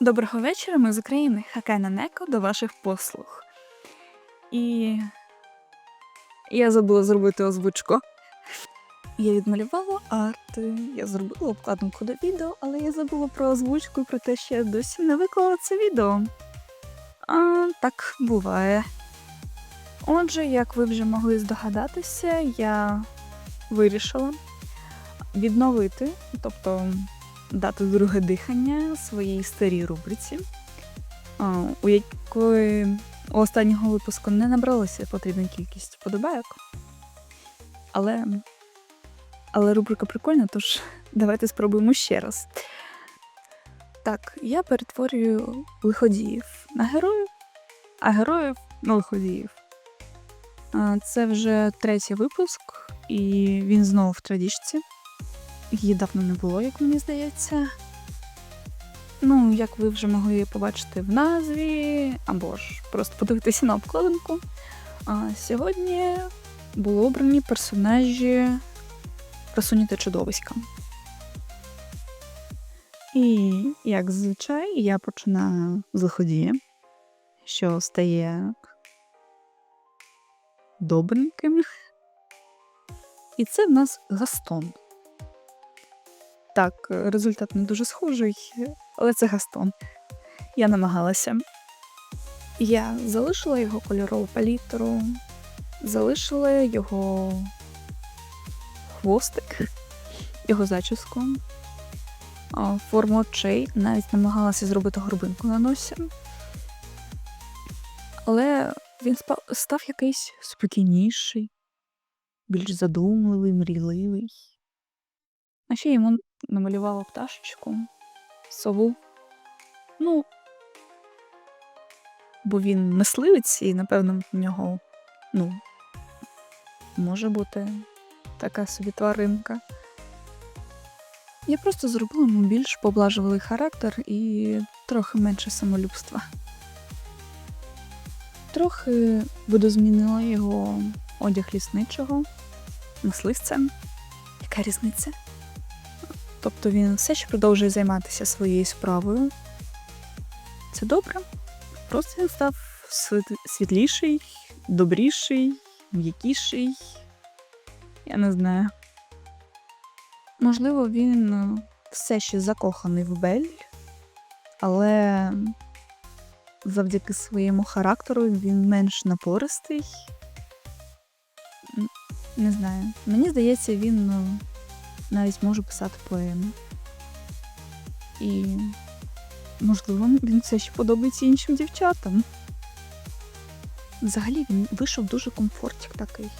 Доброго вечора, ми з України. Хакайна Неко до ваших послуг. І я забула зробити озвучку. Я відмалювала арт, я зробила обкладинку до відео, але я забула про озвучку і про те, що я досі не виклала це відео. А, так буває. Отже, як ви вже могли здогадатися, я вирішила відновити, тобто дати друге дихання своїй старій рубриці, у якої у останнього випуску не набралося потрібна кількість вподобайок. Але, але рубрика прикольна, тож давайте спробуємо ще раз. Так, я перетворюю лиходіїв на героїв, а героїв на лиходіїв. Це вже третій випуск, і він знову в традішці. Її давно не було, як мені здається. Ну, як ви вже могли побачити в назві, або ж просто подивитися на обкладинку. А сьогодні були обрані персонажі красуні та чудовиська. І, як зазвичай, я починаю з лиходія, що стає добреньким. І це в нас Гастон. Так, результат не дуже схожий, але це Гастон. Я намагалася. Я залишила його кольорову палітру, залишила його хвостик, його зачіску, форму очей, навіть намагалася зробити горбинку на носі. Але він став якийсь спокійніший, більш задумливий, мрійливий. А ще йому намалювала пташечку, сову. Ну, бо він мисливець, і, напевно, в нього, ну, може бути така собі тваринка. Я просто зробила йому більш поблажливий характер і трохи менше самолюбства. Трохи видозмінила його одяг лісничого, мисливцем. Яка різниця? Тобто він все ще продовжує займатися своєю справою. Це добре. Просто він став світліший, добріший, м'якіший. Я не знаю. Можливо, він е, все ще закоханий в Бель, але завдяки своєму характеру він менш напористий. Не знаю. Мені здається, він ну, навіть може писати поеми. І, можливо, він все ще подобається іншим дівчатам. Взагалі він вийшов дуже комфортик такий.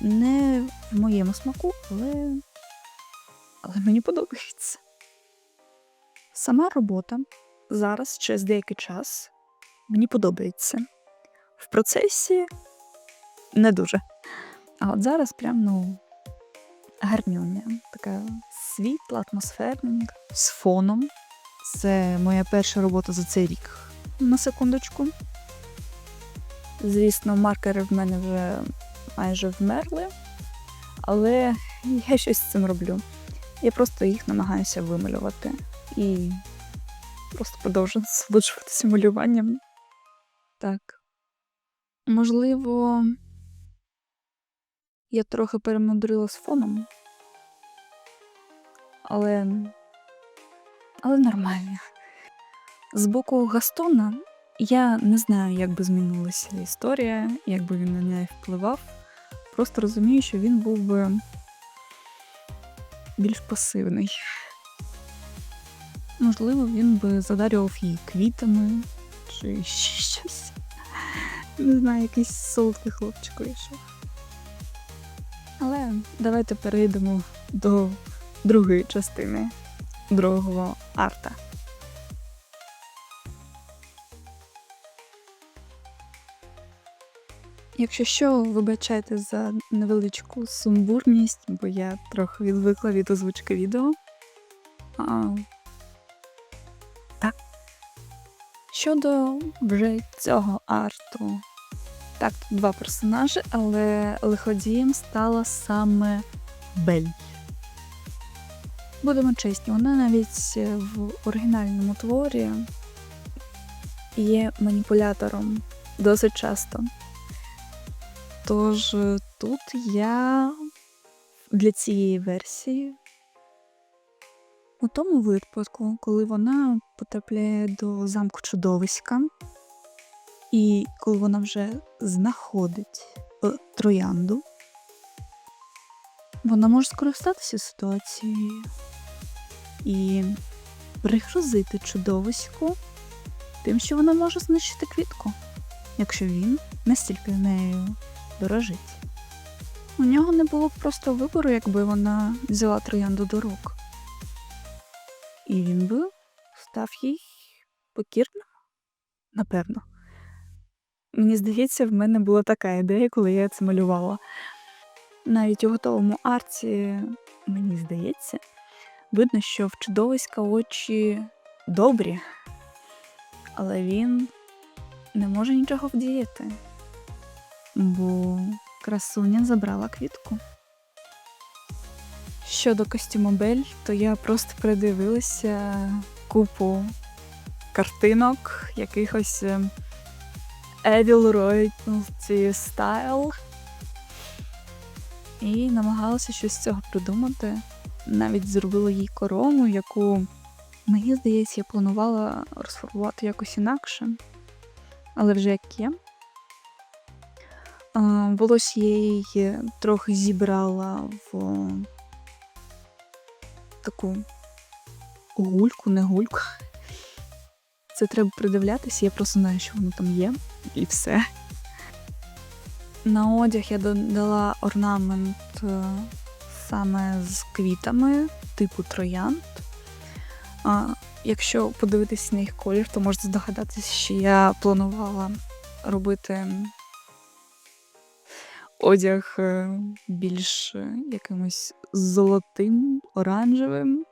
Не в моєму смаку, але, але мені подобається. Сама робота зараз, через деякий час, мені подобається. В процесі не дуже. А от зараз прям, ну, гарнюня. Така світла, атмосферненька, з фоном. Це моя перша робота за цей рік. На секундочку. Звісно, маркери в мене вже майже вмерли, але я щось з цим роблю. Я просто їх намагаюся вималювати і просто продовжую насолоджуватися малюванням. Так. Можливо, я трохи перемудрила з фоном. Але. Але нормально. З боку Гастона я не знаю, як би змінилася історія, як би він на неї впливав. Просто розумію, що він був би більш пасивний. Можливо, він би задарював її квітами чи ще щось. Не знаю, якийсь солодкий хлопчик вийшов. Але давайте перейдемо до другої частини другого арта. Якщо що, вибачайте за невеличку сумбурність, бо я трохи відвикла від озвучки відео. А, так. Щодо вже цього арту. Так, тут два персонажі, але лиходієм стала саме Бель. Будемо чесні, вона навіть в оригінальному творі є маніпулятором досить часто. Тож е, тут я для цієї версії, у тому випадку, коли вона потрапляє до замку чудовиська, і коли вона вже знаходить е, троянду, вона може скористатися ситуацією і пригрозити чудовиську тим, що вона може знищити квітку, якщо він настільки нею дорожить. У нього не було б просто вибору, якби вона взяла троянду до рук. І він би став їй покірним, напевно. Мені здається, в мене була така ідея, коли я це малювала. Навіть у готовому арці, мені здається, видно, що в чудовиська очі добрі, але він не може нічого вдіяти, бо красуня забрала квітку. Щодо костюму Бель, то я просто придивилася купу картинок, якихось е, Evil Royalty Style і намагалася щось з цього придумати. Навіть зробила їй корону, яку, мені здається, я планувала розфарбувати якось інакше. Але вже як є. Волосся я її трохи зібрала в таку гульку, не гульку. Це треба придивлятися, я просто знаю, що воно там є, і все. На одяг я додала орнамент е, саме з квітами, типу троянд. А, Якщо подивитись на їх колір, то можна здогадатися, що я планувала робити одяг е, більш е, якимось золотим, оранжевим,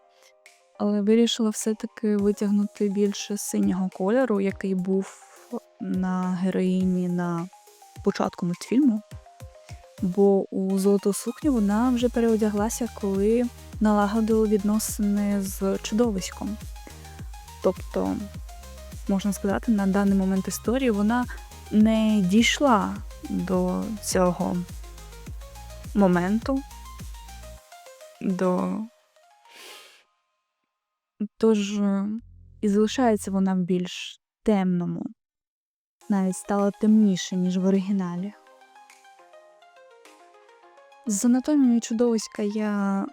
але вирішила все-таки витягнути більше синього кольору, який був на героїні на початку мультфільму. Бо у золоту сукню вона вже переодяглася, коли налагодили відносини з чудовиськом. Тобто, можна сказати, на даний момент історії вона не дійшла до цього моменту, до тож і залишається вона в більш темному, навіть стала темніше, ніж в оригіналі. З анатомією чудовиська я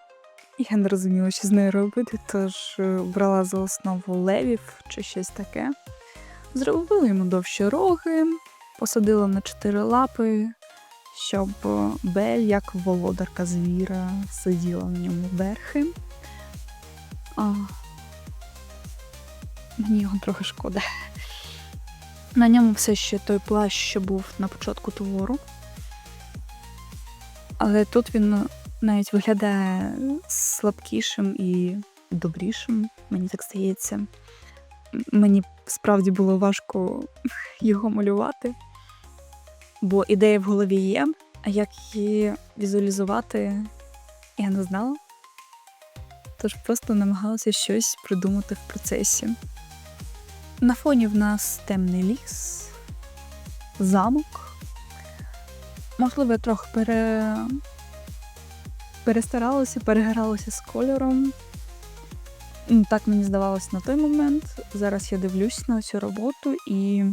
я не розуміла, що з нею робити, тож е, брала за основу левів чи щось таке. Зробила йому довші роги, посадила на чотири лапи, щоб Бель, як володарка звіра, сиділа на ньому верхи. Мені його трохи шкода. На ньому все ще той плащ, що був на початку твору. Але тут він навіть виглядає слабкішим і добрішим, мені так здається. Мені справді було важко його малювати, бо ідея в голові є, а як її візуалізувати, я не знала. Тож просто намагалася щось придумати в процесі. На фоні в нас темний ліс, замок. Можливо, я трохи пере... перестаралася, перегралася з кольором. Так мені здавалося на той момент. Зараз я дивлюсь на цю роботу і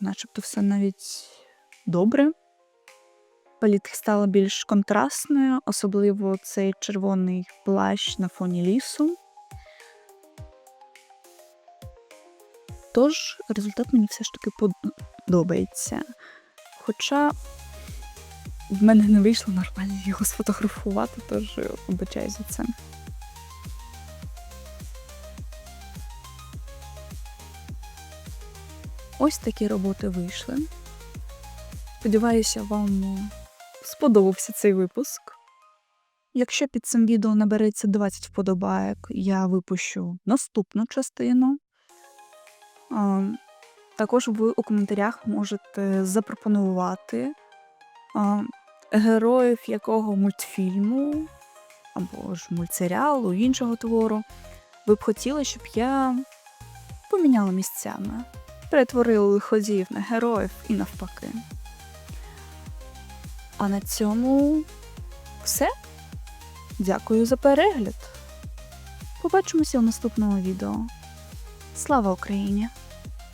начебто все навіть добре. Палітка стала більш контрастною, особливо цей червоний плащ на фоні лісу. Тож результат мені все ж таки подобається. Хоча в мене не вийшло нормально його сфотографувати, тож обичаю за це. Ось такі роботи вийшли. Сподіваюся, вам сподобався цей випуск. Якщо під цим відео набереться 20 вподобайок, я випущу наступну частину. Також ви у коментарях можете запропонувати героїв якого мультфільму або ж мультсеріалу, іншого твору, ви б хотіли, щоб я поміняла місцями, перетворила лиходіїв на героїв і навпаки. А на цьому все. Дякую за перегляд. Побачимося у наступному відео. Слава Україні!